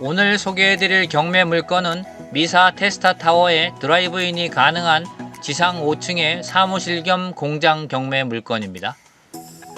오늘 소개해드릴 경매 물건은 미사 테스타 타워에 드라이브인이 가능한 지상 5층의 사무실 겸 공장 경매 물건입니다.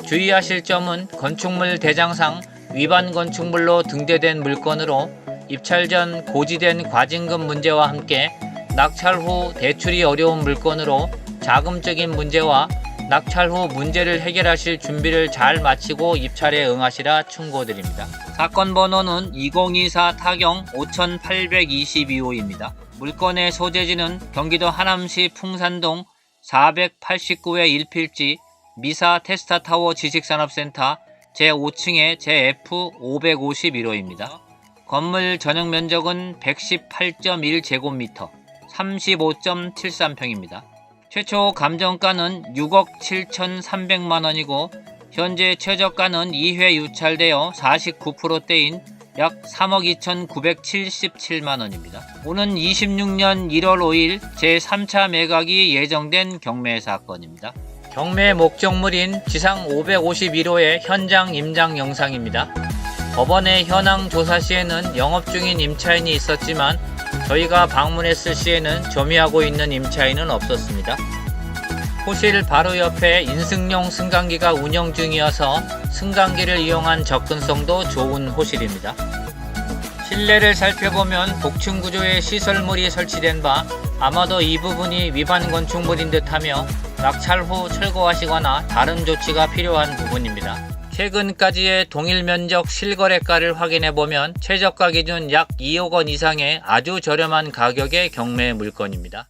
주의하실 점은 건축물 대장상 위반 건축물로 등재된 물건으로 입찰 전 고지된 과징금 문제와 함께 낙찰 후 대출이 어려운 물건으로 자금적인 문제와 낙찰 후 문제를 해결하실 준비를 잘 마치고 입찰에 응하시라 충고드립니다. 사건 번호는 2024 타경 5822호입니다. 물건의 소재지는 경기도 하남시 풍산동 489의 1필지 미사 테스타 타워 지식산업센터 제5층의 JF551호입니다. 건물 전용 면적은 118.1제곱미터, 35.73평입니다. 최초 감정가는 6억 7,300만 원이고 현재 최저가는 2회 유찰되어 49%대인 약 3억 2,977만 원입니다. 오는 26년 1월 5일 제3차 매각이 예정된 경매 사건입니다. 경매 목적물인 지상 551호의 현장 임장 영상입니다. 법원의 현황 조사 시에는 영업 중인 임차인이 있었지만 저희가 방문했을 시에는 점유하고 있는 임차인은 없었습니다. 호실 바로 옆에 인승용 승강기가 운영 중이어서 승강기를 이용한 접근성도 좋은 호실입니다. 실내를 살펴보면 복층 구조의 시설물이 설치된 바 아마도 이 부분이 위반 건축물인 듯하며 낙찰 후 철거하시거나 다른 조치가 필요한 부분입니다. 최근까지의 동일 면적 실거래가를 확인해 보면 최저가 기준 약 2억 원 이상의 아주 저렴한 가격의 경매 물건입니다.